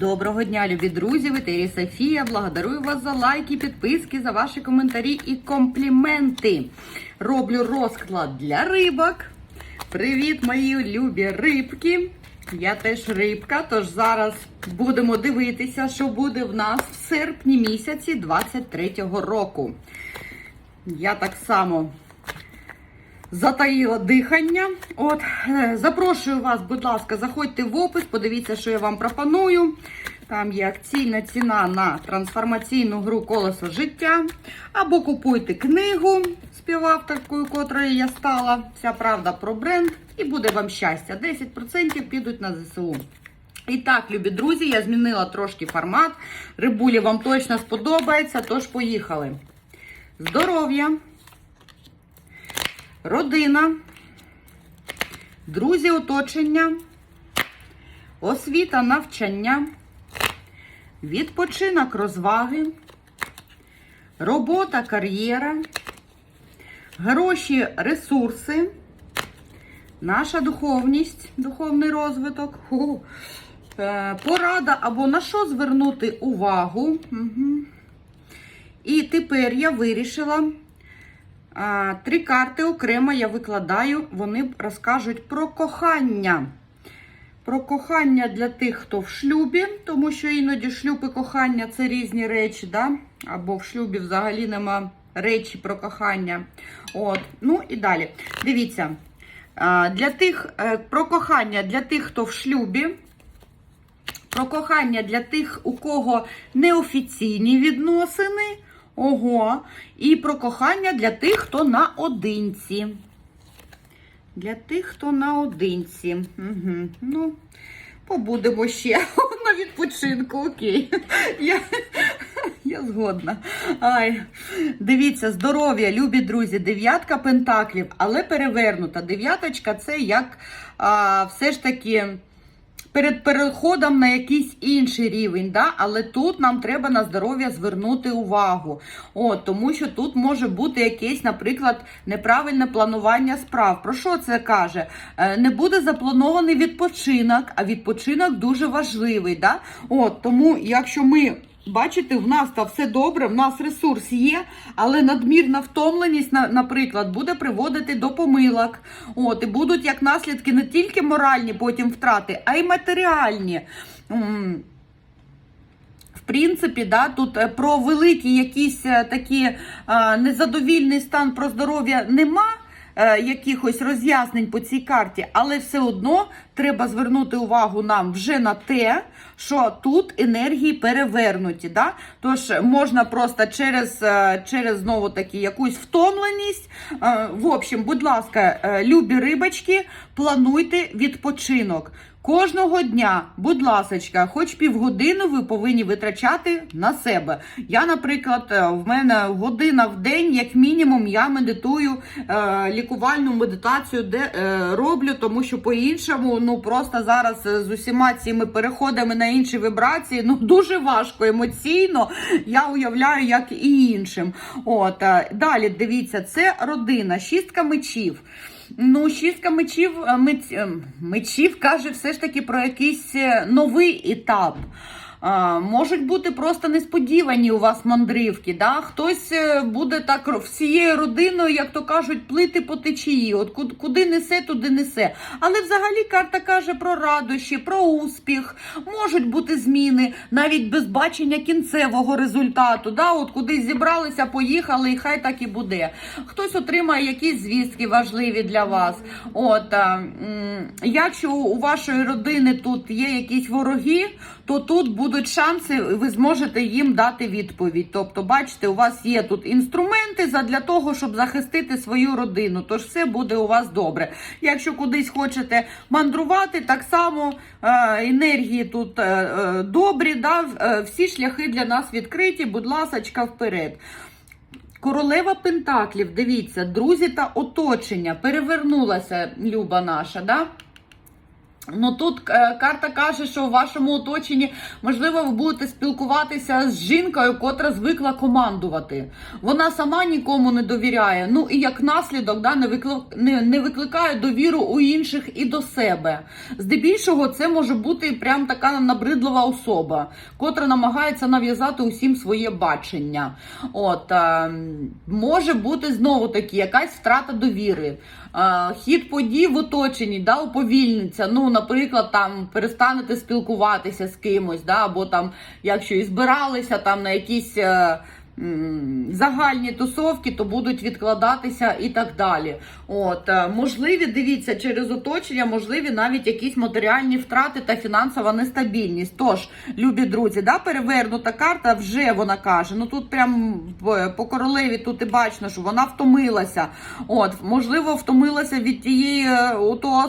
Доброго дня, любі друзі! В етері Софія. Благодарую вас за лайки, підписки, за ваші коментарі і компліменти. Роблю розклад для рибок. Привіт, мої любі рибки! Я теж рибка, тож зараз будемо дивитися, що буде в нас в серпні місяці 23-го року. Я так само затаїла дихання. От, е, запрошую вас, будь ласка, заходьте в опис, подивіться, що я вам пропоную. Там є акційна ціна на трансформаційну гру Колесо життя. Або купуйте книгу співавторкою, котрою я стала. Вся правда про бренд. І буде вам щастя. 10% підуть на ЗСУ. І так, любі друзі, я змінила трошки формат. Рибулі вам точно сподобається, тож поїхали. Здоров'я! Родина, друзі оточення, освіта навчання, відпочинок розваги, робота, кар'єра, гроші, ресурси, наша духовність, духовний розвиток, е, порада або на що звернути увагу. І тепер я вирішила. Три карти окремо я викладаю, вони розкажуть про кохання. Про кохання для тих, хто в шлюбі, тому що іноді шлюб і кохання це різні речі, да? або в шлюбі взагалі нема речі про кохання. От. Ну і далі. Дивіться, для тих, е, про кохання для тих, хто в шлюбі. Про кохання для тих, у кого неофіційні відносини. Ого. І про кохання для тих, хто наодинці. Для тих, хто наодинці. Угу. Ну, побудемо ще на відпочинку. Окей. Я, я згодна. Ай. Дивіться, здоров'я, любі друзі, дев'ятка пентаклів, але перевернута. Дев'яточка це як а, все ж таки перед переходом на якийсь інший рівень, да? але тут нам треба на здоров'я звернути увагу. От, Тому що тут може бути якесь, наприклад, неправильне планування справ. Про що це каже? Е, Не буде запланований відпочинок, а відпочинок дуже важливий. Да? От, Тому, якщо ми. Бачите, в нас там все добре, в нас ресурс є, але надмірна втомленість, наприклад, буде приводити до помилок. От, і будуть як наслідки не тільки моральні потім втрати, а й матеріальні. В принципі, да, тут е, про великий якийсь е, такий е, незадовільний стан про здоров'я нема. Е, Якихось роз'яснень по цій карті, але все одно треба звернути увагу нам вже на те, що тут енергії перевернуті. Да? Тож можна просто через, е, через знову таки якусь втомленість. е, В общем, будь ласка, любі рибочки, плануйте відпочинок. Кожного дня, будь ласочка, хоч півгодини ви повинні витрачати на себе. Я, наприклад, е, в мене година в день, як мінімум, я медитую е, лікувальну медитацію, де е, роблю, тому що по-іншому, ну просто зараз е, з усіма цими переходами на інші вібрації, ну дуже важко емоційно. Я уявляю, як і іншим. От е, далі дивіться, це родина, шістка мечів. Ну, шістка мечів, е, меч, е, мечів каже все ж таки про якийсь е, новий етап. Можуть бути просто несподівані у вас мандрівки. Да? Хтось е, буде так всією родиною, як то кажуть, плити по течії. От куди, куди несе, туди несе. Але взагалі карта каже про радощі, про успіх. Можуть бути зміни, навіть без бачення кінцевого результату. Да? От кудись зібралися, поїхали, і хай так і буде. Хтось отримає якісь звістки важливі для вас. От, якщо у вашої родини тут є якісь вороги, то тут будуть шанси, ви зможете їм дати відповідь. Тобто, бачите, у вас є тут інструменти для того, щоб захистити свою родину. Тож все буде у вас добре. Якщо кудись хочете мандрувати, так само е, енергії тут е, е, добрі, да, всі шляхи для нас відкриті. Будь ласочка, вперед. Королева Пентаклів, дивіться, друзі та оточення. Перевернулася Люба наша, да? Ну тут е, карта каже, що в вашому оточенні можливо ви будете спілкуватися з жінкою, котра звикла командувати. Вона сама нікому не довіряє. Ну і як наслідок да, не, виклик, не, викликає довіру у інших і до себе. Здебільшого, це може бути прям така набридлива особа, котра намагається нав'язати усім своє бачення. От е, може бути знову таки якась втрата довіри. Е, Хід подій в оточенні да, уповільниться. Ну, наприклад, там перестанете спілкуватися з кимось, да, або там, якщо і збиралися там на якісь. Загальні тусовки, то будуть відкладатися і так далі. От е, можливі, дивіться, через оточення, можливі навіть якісь матеріальні втрати та фінансова нестабільність. Тож, любі друзі, да, перевернута карта вже вона каже. Ну тут прям е, по королеві тут і бачно, що вона втомилася. От, можливо, втомилася від тієї е,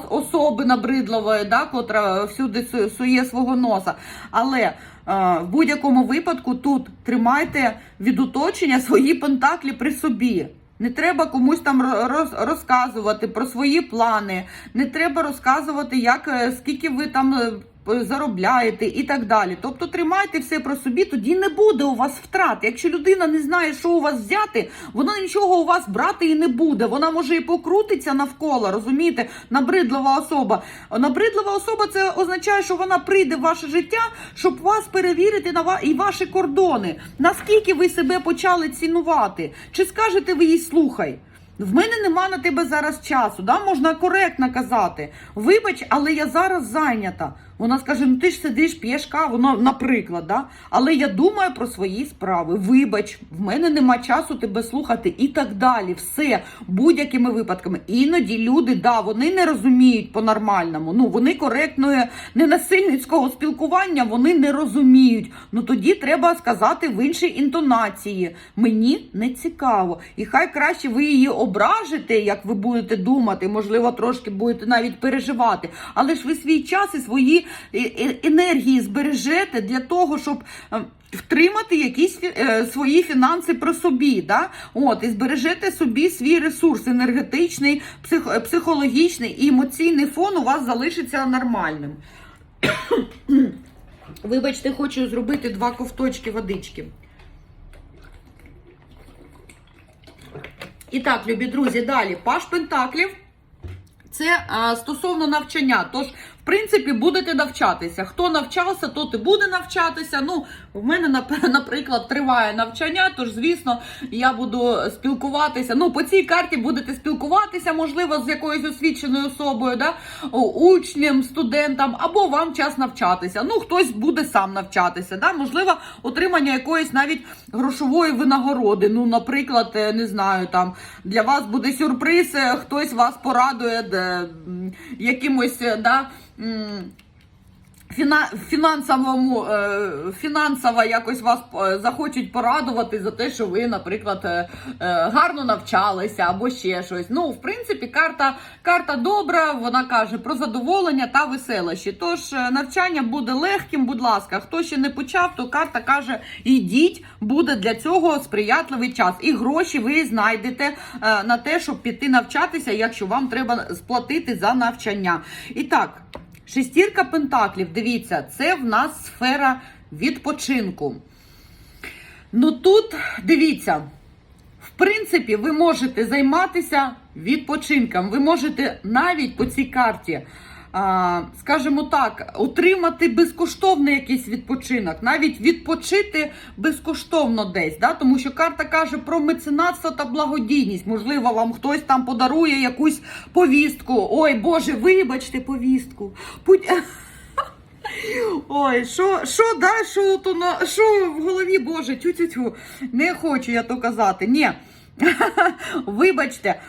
особи набридливої, да, котра всюди сує свого носа. Але в будь-якому випадку тут тримайте від оточення свої пентаклі при собі. Не треба комусь там ро- розказувати про свої плани. Не треба розказувати, як е, скільки ви там е, заробляєте і так далі. Тобто тримайте все про собі, тоді не буде у вас втрат. Якщо людина не знає, що у вас взяти, вона нічого у вас брати і не буде. Вона може і покрутиться навколо, розумієте? Набридлива особа. Набридлива особа це означає, що вона прийде в ваше життя, щоб вас перевірити на і ваші кордони. Наскільки ви себе почали цінувати? Чи скажете ви їй слухай? В мене нема на тебе зараз часу, да? можна коректно казати. Вибач, але я зараз зайнята. Вона скаже: ну ти ж сидиш, п'єш каву, ну, наприклад, да? але я думаю про свої справи. Вибач, в мене нема часу тебе слухати і так далі. Все будь-якими випадками. Іноді люди, да, вони не розуміють по-нормальному. Ну вони коректної ненасильницького спілкування вони не розуміють. Ну тоді треба сказати в іншій інтонації. Мені не цікаво. І хай краще ви її ображите, як ви будете думати, можливо, трошки будете навіть переживати. Але ж ви свій час і свої енергії збережете для того, щоб. е, Втримати якісь е, свої фінанси при собі, да? От, і збережете собі свій ресурс енергетичний, псих, психологічний і емоційний фон у вас залишиться нормальним. Вибачте, хочу зробити два ковточки водички. І так, любі друзі, далі. Паш Пентаклів. Це а, стосовно навчання. Тож, принципі, будете навчатися. Хто навчався, тот і буде навчатися. Ну, в мене, нап- наприклад, триває навчання, тож, звісно, я буду спілкуватися. Ну, по цій карті будете спілкуватися, можливо, з якоюсь освіченою особою, да? Учнем, студентам, або вам час навчатися. Ну, хтось буде сам навчатися. Да? Можливо, отримання якоїсь навіть грошової винагороди. Ну, наприклад, е, не знаю, там для вас буде сюрприз, е, хтось вас порадує якимось, е, да. Фінансовому, е, фінансово якось вас е, захочуть порадувати за те, що ви, наприклад, е, гарно навчалися або ще щось. Ну, в принципі, карта, карта добра, вона каже про задоволення та веселощі. Тож навчання буде легким, будь ласка. Хто ще не почав, то карта каже: ідіть, буде для цього сприятливий час. І гроші ви знайдете на те, щоб піти навчатися, якщо вам треба сплатити за навчання. І так. Шестірка пентаклів, дивіться, це в нас сфера відпочинку. Ну тут дивіться, в принципі, ви можете займатися відпочинком. Ви можете навіть по цій карті, скажімо так, отримати безкоштовний якийсь відпочинок, навіть відпочити безкоштовно десь. Да? Тому що карта каже про меценатство та благодійність. Можливо, вам хтось там подарує якусь повістку. Ой, Боже, вибачте повістку. Ой, що, що, да, що, то на, що в голові, Боже, тю-тю-тю, не хочу я то казати. Ні. Вибачте,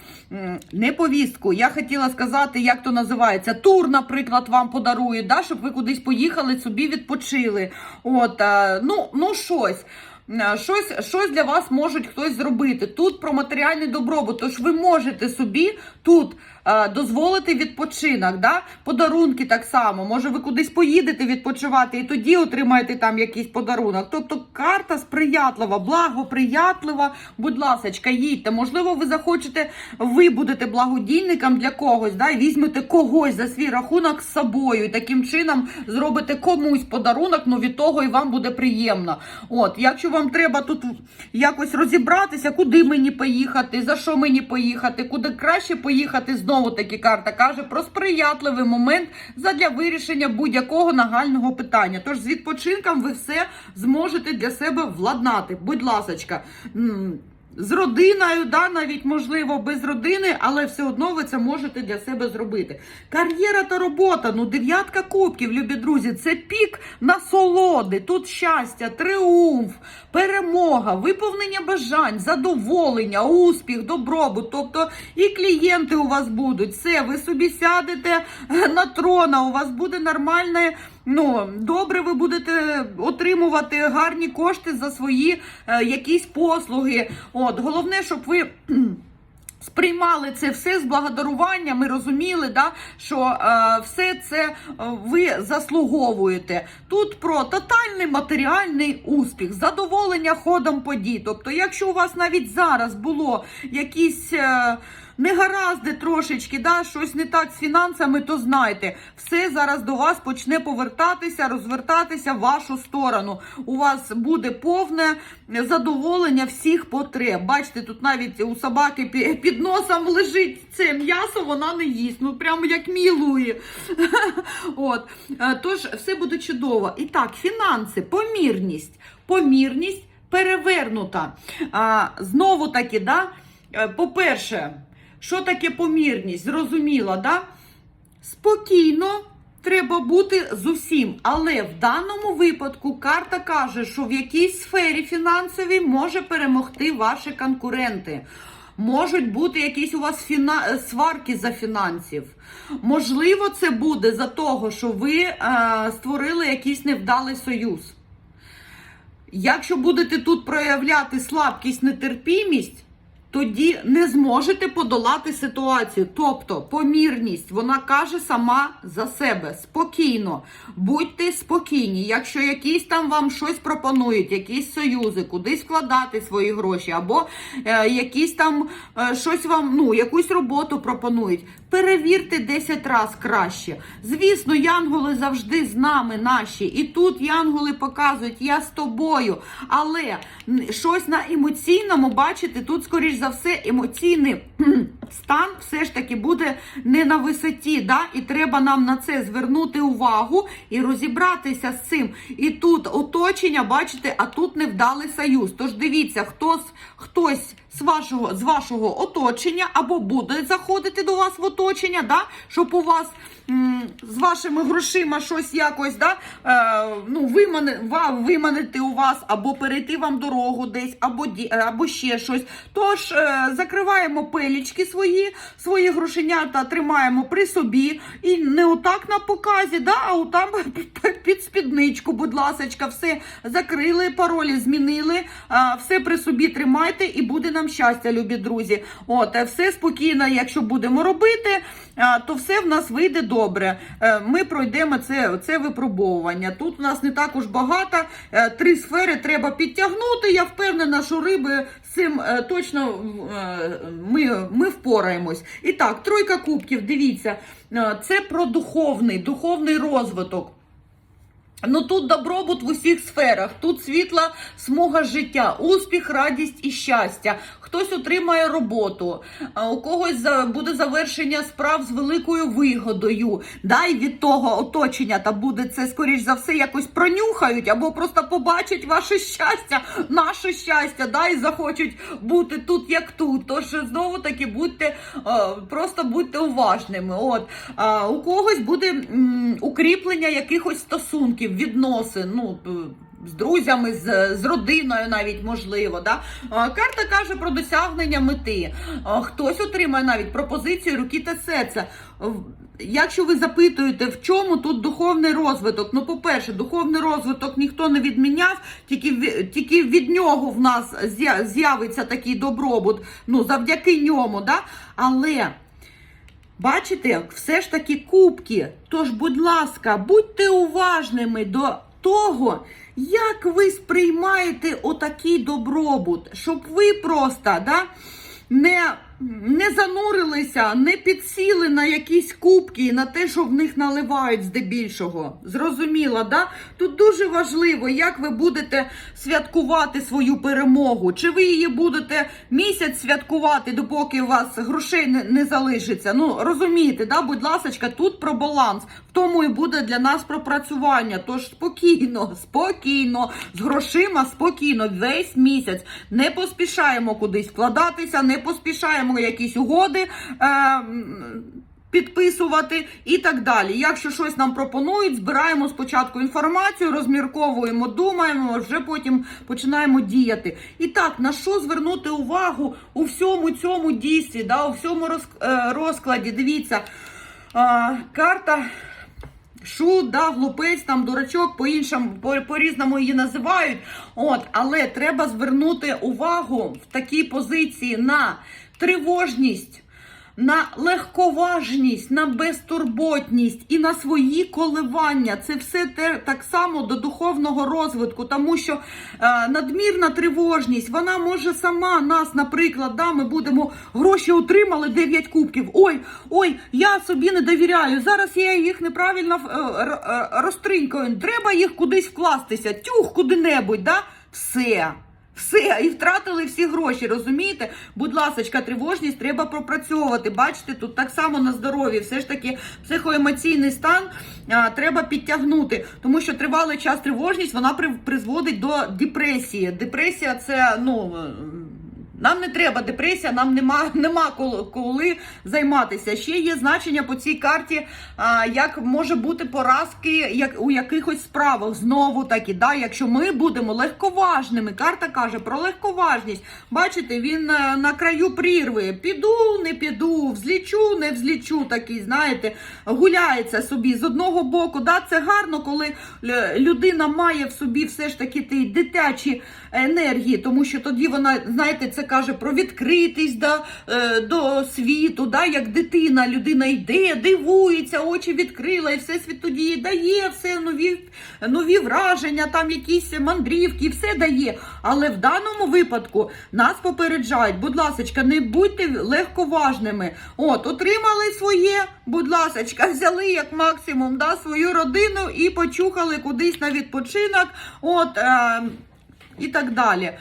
не повістку. Я хотіла сказати, як то називається. Тур, наприклад, вам подарують, да, щоб ви кудись поїхали, собі відпочили. От, ну, ну щось. Щось, щось для вас можуть хтось зробити. Тут про матеріальний добробут. Тож ви можете собі тут дозволити відпочинок, да? подарунки так само. Може, ви кудись поїдете відпочивати і тоді отримаєте там якийсь подарунок. Тобто карта сприятлива, благоприятлива. Будь ласка, їдьте. Можливо, ви захочете, ви будете благодійником для когось, да? і візьмете когось за свій рахунок з собою. І таким чином зробите комусь подарунок, ну від того і вам буде приємно. От, якщо вам треба тут якось розібратися, куди мені поїхати, за що мені поїхати, куди краще поїхати, знову таки карта каже про сприятливий момент задля вирішення будь-якого нагального питання. Тож з відпочинком ви все зможете для себе владнати. Будь ласочка. З родиною, да, навіть можливо, без родини, але все одно ви це можете для себе зробити. Кар'єра та робота, ну дев'ятка кубків, любі друзі, це пік насолоди, тут щастя, тріумф, перемога, виповнення бажань, задоволення, успіх, добробут. Тобто і клієнти у вас будуть. Все, ви собі сядете на трона, у вас буде нормальне. Ну, добре, ви будете отримувати гарні кошти за свої е, якісь послуги. От, головне, щоб ви. Сприймали це все з благодаруванням і розуміли, да, що е, все це е, ви заслуговуєте. Тут про тотальний матеріальний успіх, задоволення ходом подій. Тобто, якщо у вас навіть зараз було якісь е, негаразди трошечки, да, щось не так з фінансами, то знайте, все зараз до вас почне повертатися, розвертатися в вашу сторону. У вас буде повне задоволення всіх потреб. Бачите, тут навіть у собаки під носом лежить це м'ясо, вона не їсть. Ну прямо як мілує. От. Е, Тож все буде чудово. І так, фінанси, помірність. Помірність перевернута. А, знову таки, да? е, по-перше, що таке помірність? Зрозуміло, да? Спокійно. Треба бути з усім, але в даному випадку карта каже, що в якійсь сфері фінансовій може перемогти ваші конкуренти. Можуть бути якісь у вас фіна... сварки за фінансів. Можливо, це буде за того, що ви е, створили якийсь невдалий союз. Якщо будете тут проявляти слабкість, нетерпімість, тоді не зможете подолати ситуацію. Тобто помірність, вона каже сама за себе. Спокійно, будьте спокійні. Якщо якісь там вам щось пропонують, якісь союзи, кудись вкладати свої гроші, або е, якісь там е, щось вам, ну, якусь роботу пропонують. Перевірте 10 разів краще. Звісно, янголи завжди з нами наші. І тут янголи показують, я з тобою. Але щось на емоційному, бачите, тут, скоріш за все, емоційний стан все ж таки буде не на висоті. Да? І треба нам на це звернути увагу і розібратися з цим. І тут оточення, бачите, а тут невдалий союз. Тож дивіться, хтось, хтось з вашого, з вашого оточення або буде заходити до вас в оточення, да? щоб у вас м, з вашими грошима щось якось да? е, ну, вимани, ва- виманити у вас, або перейти вам дорогу десь, або, або ще щось. Тож е, закриваємо пелічки свої, свої грошенята тримаємо при собі. І не отак на показі, да? а отам під спідничку, будь ласочка, все закрили, паролі змінили, все при собі тримайте і буде нам щастя, любі друзі. От, е, все спокійно, якщо будемо робити, то все в нас вийде добре. Е, Ми пройдемо це, це випробовування. Тут у нас не так уж багато. Е, Три сфери треба підтягнути. Я впевнена, що риби цим точно ми, ми впораємось. І так, тройка кубків, дивіться, е, це про духовний, духовний розвиток. Ну тут добробут в усіх сферах, тут світла смуга життя, успіх, радість і щастя. Хтось отримає роботу, у когось буде завершення справ з великою вигодою. Да, і від того оточення та буде це, скоріш за все, якось пронюхають або просто побачать ваше щастя, наше щастя, да, і захочуть бути тут, як тут. Тож знову таки будьте е, просто будьте уважними. От у когось буде укріплення якихось стосунків, відносин. Ну з друзями, з, з родиною навіть можливо. Да? Карта каже про досягнення мети. Хтось отримає навіть пропозицію руки та серця. Якщо ви запитуєте, в чому тут духовний розвиток, ну, по-перше, духовний розвиток ніхто не відміняв, тільки, тільки від нього в нас з'явиться такий добробут, ну, завдяки ньому, да? але Бачите, все ж таки кубки. Тож, будь ласка, будьте уважними до того, як ви сприймаєте отакий добробут, щоб ви просто да, не, не занурилися, не підсіли на якісь кубки, на те, що в них наливають здебільшого. Зрозуміло, да? Тут дуже важливо, як ви будете святкувати свою перемогу. Чи ви її будете місяць святкувати, допоки у вас грошей не, не залишиться. Ну, розумієте, да? будь ласка, тут про баланс. В тому і буде для нас пропрацювання. Тож спокійно, спокійно, з грошима спокійно, весь місяць. Не поспішаємо кудись вкладатися, не поспішаємо якісь угоди. Е, Підписувати і так далі. Якщо щось нам пропонують, збираємо спочатку інформацію, розмірковуємо, думаємо, вже потім починаємо діяти. І так, на що звернути увагу у всьому цьому дійстві, да, у всьому е, розкладі? Дивіться, а, карта. Шут, да, глупець, там дурачок, по-іншому, по- по-різному її називають. От, але треба звернути увагу в такій позиції на тривожність, на легковажність, на безтурботність і на свої коливання. Це все те так само до духовного розвитку, тому що е, надмірна тривожність, вона може сама нас, наприклад, да, ми будемо гроші отримали 9 кубків. Ой, ой, я собі не довіряю. Зараз я їх неправильно е, е, розтринькаю. Треба їх кудись вкластися, тюх куди-небудь, да? Все. Все, і втратили всі гроші, розумієте? Будь ласка, тривожність треба пропрацьовувати. Бачите, тут так само на здоров'ї, все ж таки психоемоційний стан а, треба підтягнути, тому що тривалий час тривожність вона при, призводить до депресії. Депресія це ну. Нам не треба депресія, нам нема, нема коли, коли займатися. Ще є значення по цій карті, а, як може бути поразки як, у якихось справах. Знову таки, да, якщо ми будемо легковажними, карта каже про легковажність. Бачите, він е, на краю прірви. Піду, не піду, взлічу, не взлічу. Такий, знаєте, гуляється собі з одного боку. Да, це гарно, коли е, людина має в собі все ж таки ті дитячі енергії, тому що тоді вона, знаєте, це каже про відкритість да, е, до світу, да, як дитина, людина йде, дивується, очі відкрила, і все світ тоді їй дає все нові, нові враження, там якісь мандрівки, все дає. Але в даному випадку нас попереджають, будь ласка, не будьте легковажними. От, отримали своє, будь ласка, взяли як максимум да, свою родину і почухали кудись на відпочинок. От, е, і так далі.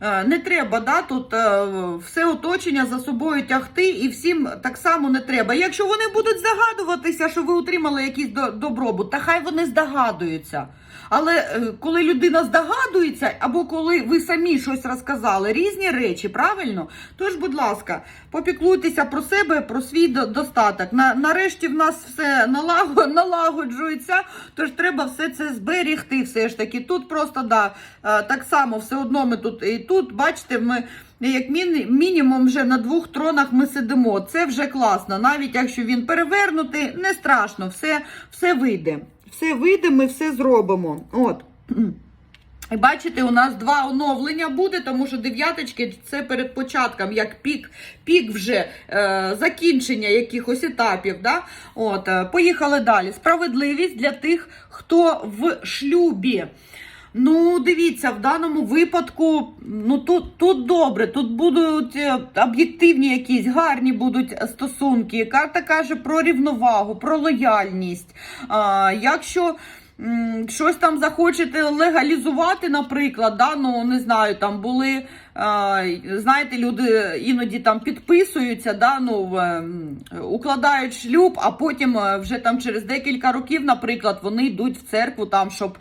Е, Не треба да, тут е, все оточення за собою тягти, і всім так само не треба. Якщо вони будуть здогадуватися, що ви отримали якийсь до- добробут, та хай вони здогадуються. Але е, коли людина здогадується, або коли ви самі щось розказали, різні речі, правильно? Тож, будь ласка, попіклуйтеся про себе, про свій достаток. На, нарешті в нас все налагоджується, тож треба все це зберігти. Все ж таки. Тут просто да, е, так само все одно ми тут і тут, бачите, ми. Як мінімум вже на двох тронах ми сидимо. Це вже класно. Навіть якщо він перевернутий, не страшно, все, все вийде. Все вийде, ми все зробимо. От. І бачите, у нас два оновлення буде, тому що дев'яточки це перед початком, як пік, пік вже е, закінчення якихось етапів. Да? От, е, поїхали далі. Справедливість для тих, хто в шлюбі. Ну, дивіться, в даному випадку, ну тут, тут добре, тут будуть е, об'єктивні якісь гарні будуть стосунки. Карта каже про рівновагу, про лояльність. А, якщо щось там захочете легалізувати, наприклад, да, ну не знаю, там були. Знаєте, люди іноді там підписуються, да, ну, ем, укладають шлюб, а потім е, вже там через декілька років, наприклад, вони йдуть в церкву, там, щоб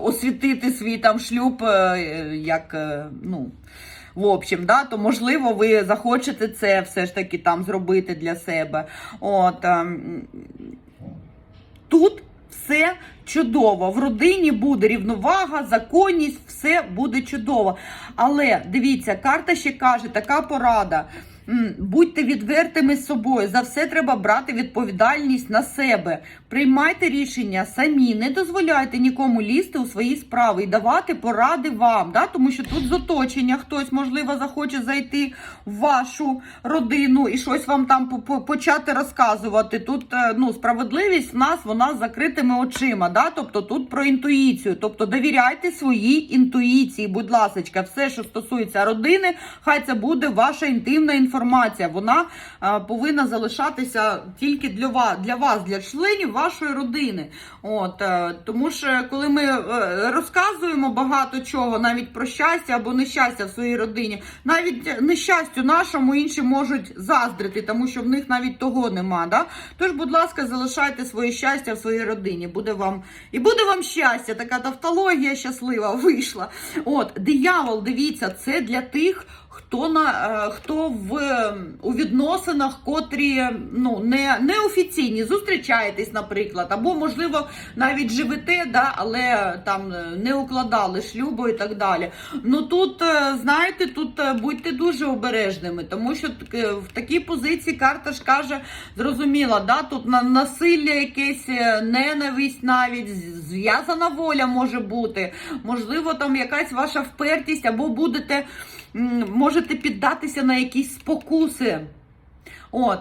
освітити свій там шлюб, е, як е, ну. В общем, да, то можливо, ви захочете це все ж таки там зробити для себе. От ем, тут все чудово. В родині буде рівновага, законність, все буде чудово. Але дивіться, карта ще каже, така порада. Будьте відвертими з собою. За все треба брати відповідальність на себе. Приймайте рішення самі, не дозволяйте нікому лізти у свої справи і давати поради вам. Да? Тому що тут з оточення хтось, можливо, захоче зайти в вашу родину і щось вам там по- по- почати розказувати. Тут е, ну, справедливість в нас вона з закритими очима. Да? Тобто тут про інтуїцію. Тобто довіряйте своїй інтуїції, будь ласка, все, що стосується родини, хай це буде ваша інтимна інформація. Вона е, повинна залишатися тільки для вас, для вас, для членів вашої родини. От е, тому що коли ми е, розказуємо багато чого, навіть про щастя або нещастя в своїй родині, навіть нещастю нашому інші можуть заздрити, тому що в них навіть того нема. Да? Тож, будь ласка, залишайте своє щастя в своїй родині. Буде вам і буде вам щастя. Така тавтологія щаслива вийшла. От диявол, дивіться, це для тих. Хто на е, хто в у відносинах, котрі ну не, неофіційні, зустрічаєтесь, наприклад, або можливо навіть живете, да, але там е, не укладали шлюбу і так далі. Ну тут е, знаєте, тут будьте дуже обережними, тому що в такій позиції карта ж каже, зрозуміла, да, тут на насилля якесь, ненависть навіть, зв'язана воля може бути, можливо, там якась ваша впертість, або будете м, можете піддатися на якісь спокуси. От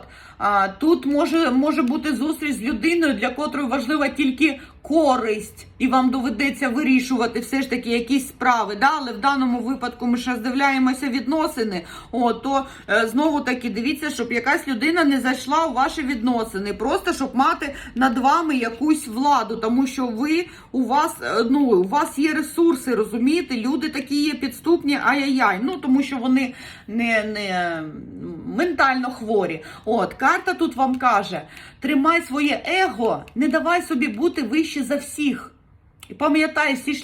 тут може, може бути зустріч з людиною, для котрої важлива тільки користь, і вам доведеться вирішувати все ж таки якісь справи. Да? Але в даному випадку ми ще роздивляємося відносини. О, то е, знову таки дивіться, щоб якась людина не зайшла у ваші відносини, просто щоб мати над вами якусь владу, тому що ви у вас е, ну у вас є ресурси, розумієте? Люди такі є підступні, ай-яй-яй. Ну тому що вони не, не ментально хворі. От карта тут вам каже: тримай своє его, не давай собі бути вище за всіх. І пам'ятай, всі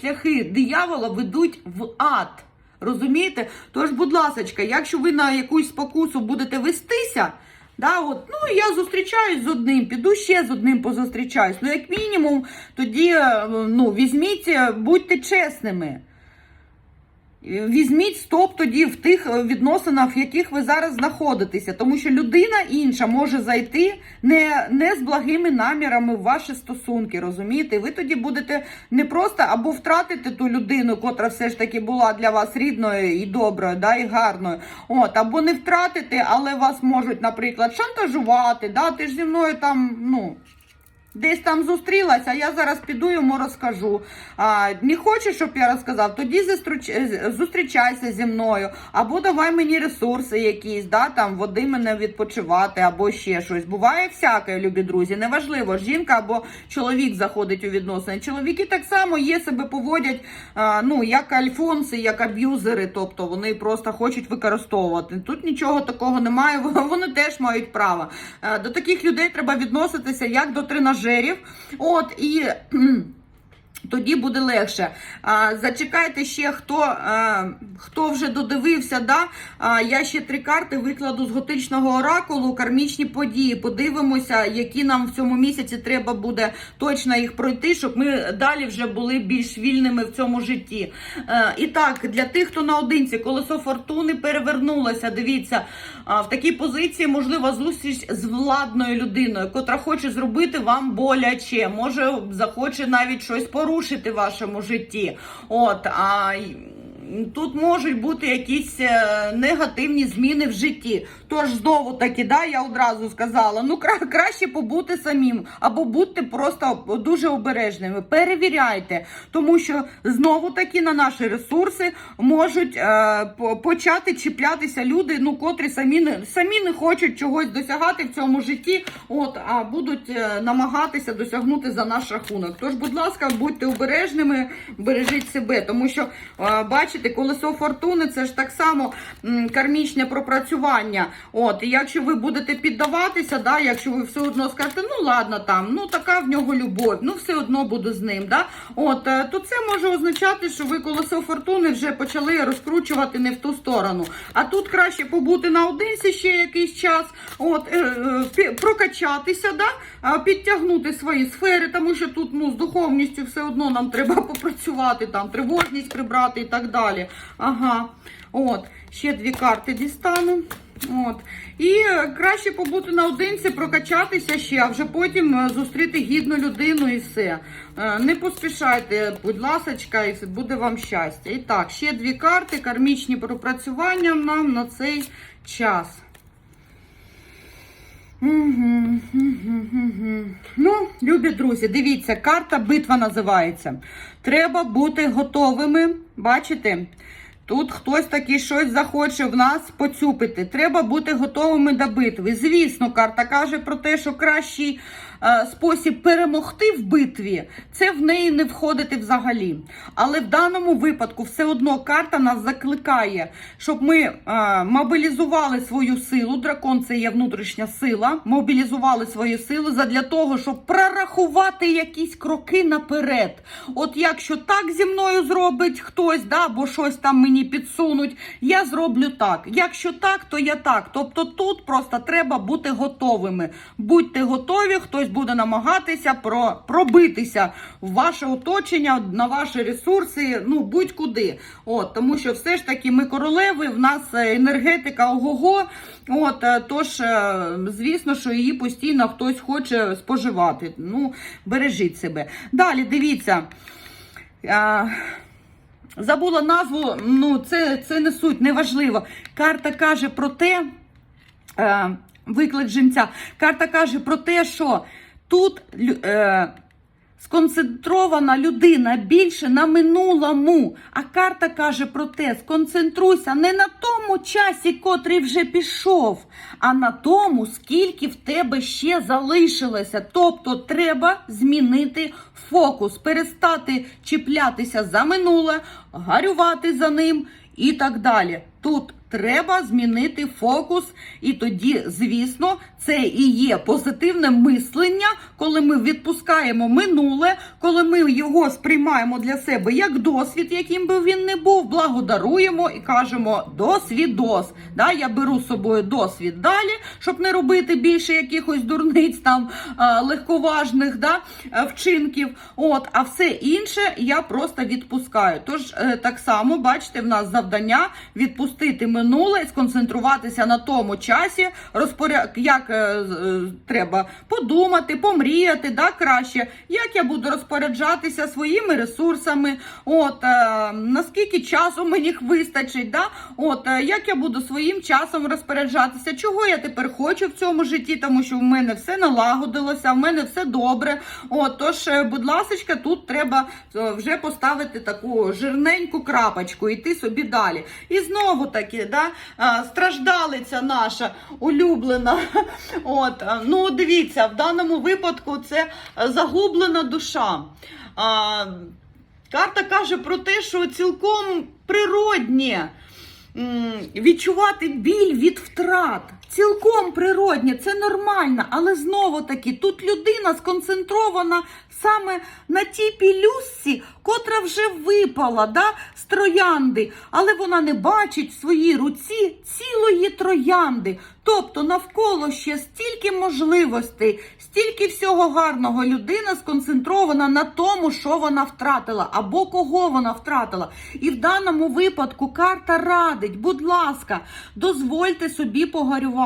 шляхи диявола ведуть в ад. Розумієте? Тож, будь ласка, якщо ви на якусь спокусу будете вестися, да, от, ну я зустрічаюсь з одним, піду ще з одним позустрічаюсь. Ну, як мінімум, тоді е, ну, візьміть, е, будьте чесними. Візьміть стоп тоді в тих е, відносинах, в яких ви зараз знаходитеся, тому що людина інша може зайти не, не з благими намірами в ваші стосунки, розумієте? Ви тоді будете не просто або втратити ту людину, котра все ж таки була для вас рідною і доброю, да, і гарною. От, або не втратити, але вас можуть, наприклад, шантажувати. Да, ти ж зі мною там, ну. Десь там зустрілася, я зараз піду йому розкажу. А, не хочеш, щоб я розказав, тоді е, зустрічайся зі мною, або давай мені ресурси якісь, да, там води мене відпочивати, або ще щось. Буває всяке, любі друзі. Неважливо, жінка або чоловік заходить у відносини. Чоловіки так само є, себе поводять, а, ну, як альфонси, як аб'юзери, тобто вони просто хочуть використовувати. Тут нічого такого немає, вони теж мають право. Е, До таких людей треба відноситися як до тренажерів. От і. Тоді буде легше. А, зачекайте ще, хто, а, хто вже додивився. Да? А, я ще три карти викладу з готичного оракулу, кармічні події. Подивимося, які нам в цьому місяці треба буде точно їх пройти, щоб ми далі вже були більш вільними в цьому житті. Е, і так, для тих, хто наодинці, колесо фортуни перевернулося. Дивіться, а, в такій позиції можлива зустріч з владною людиною, котра хоче зробити вам боляче, може захоче навіть щось порушити в вашому житті. От а тут можуть бути якісь е, негативні зміни в житті. Тож знову таки, да, я одразу сказала: ну кра- краще побути самим, або будьте просто дуже обережними. Перевіряйте, тому що знову таки на наші ресурси можуть е, почати чіплятися люди, ну котрі самі не самі не хочуть чогось досягати в цьому житті, от а будуть е, намагатися досягнути за наш рахунок. Тож, будь ласка, будьте обережними, бережіть себе, тому що е, бачите, колесо фортуни це ж так само кармічне пропрацювання. От, і якщо ви будете піддаватися, да, якщо ви все одно скажете, ну ладно, там, ну така в нього любов, ну все одно буду з ним. Да? От, е, то це може означати, що ви колесо фортуни вже почали розкручувати не в ту сторону. А тут краще побути наодинці ще якийсь час, от, е, е, прокачатися, да? підтягнути свої сфери, тому що тут ну, з духовністю все одно нам треба попрацювати, там, тривожність прибрати і так далі. Ага. От, ще дві карти дістану. От. І краще побути наодинці, прокачатися ще, а вже потім е, зустріти гідну людину і все. Е, Не поспішайте, будь ласочка, і буде вам щастя. І так, ще дві карти, кармічні пропрацювання нам на цей час. Ну, любі друзі, дивіться, карта битва називається. Треба бути готовими. Бачите? Тут хтось таки щось захоче в нас поцюпити. Треба бути готовими до битви. Звісно, карта каже про те, що кращий спосіб перемогти в битві це в неї не входити взагалі. Але в даному випадку все одно карта нас закликає, щоб ми е, мобілізували свою силу. Дракон це є внутрішня сила. Мобілізували свою силу задля того, щоб прорахувати якісь кроки наперед. От якщо так зі мною зробить хтось, да, або щось там мені підсунуть, я зроблю так. Якщо так, то я так. Тобто тут просто треба бути готовими. Будьте готові, хтось буде намагатися про, пробитися в ваше оточення, на ваші ресурси, ну будь-куди. От, тому що все ж таки ми королеви, в нас е, енергетика ого-го. От, е, тож, е, звісно, що її постійно хтось хоче споживати. Ну, бережіть себе. Далі дивіться. Забула назву, ну це, це не суть, неважливо. Карта каже про те, виклик жінця. Карта каже про те, що тут е, сконцентрована людина більше на минулому. А карта каже про те: сконцентруйся не на тому часі, котрий вже пішов, а на тому, скільки в тебе ще залишилося. Тобто треба змінити фокус, перестати чіплятися за минуле, гарювати за ним і так далі. Тут треба змінити фокус, і тоді, звісно, це і є позитивне мислення, коли ми відпускаємо минуле, коли ми його сприймаємо для себе як досвід, яким би він не був, благодаруємо і кажемо досвідос. Да, я беру з собою досвід далі, щоб не робити більше якихось дурниць там легковажних да, е, вчинків. От, а все інше я просто відпускаю. Тож е, так само, бачите, в нас завдання відпустити минуле сконцентруватися на тому часі, розпоря... як е, е, треба подумати, помріяти, да, краще, як я буду розпоряджатися своїми ресурсами, от, е, наскільки часу мені вистачить, да, от, е, як я буду своїм часом розпоряджатися, чого я тепер хочу в цьому житті, тому що в мене все налагодилося, в мене все добре. От, тож, е, будь ласка, тут треба е, вже поставити таку жирненьку крапочку, йти собі далі. І знову таки, да, а, страждалиця наша улюблена. От, ну, дивіться, в даному випадку це е, загублена душа. А, карта каже про те, що цілком природнє відчувати біль від втрат. Цілком природнє, це нормально, але знову таки тут людина сконцентрована саме на тій пілюсці, котра вже випала да, з троянди, але вона не бачить в своїй руці цілої троянди. Тобто навколо ще стільки можливостей, стільки всього гарного. Людина сконцентрована на тому, що вона втратила, або кого вона втратила. І в даному випадку карта радить, будь ласка, дозвольте собі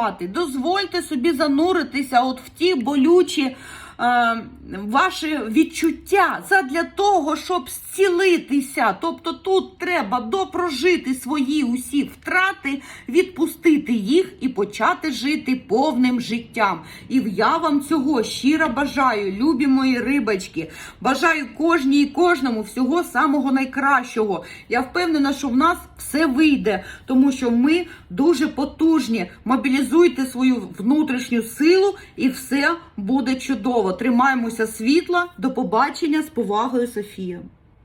погарювати, дозвольте собі зануритися от в ті болючі. Е, Ваші відчуття задля того, щоб зцілитися. Тобто тут треба допрожити свої усі втрати, відпустити їх і почати жити повним життям. І я вам цього щиро бажаю, любі мої рибочки. Бажаю кожній і кожному всього самого найкращого. Я впевнена, що в нас все вийде, тому що ми дуже потужні. Мобілізуйте свою внутрішню силу, і все буде чудово. Тримаємося світла. До побачення з повагою, Софія.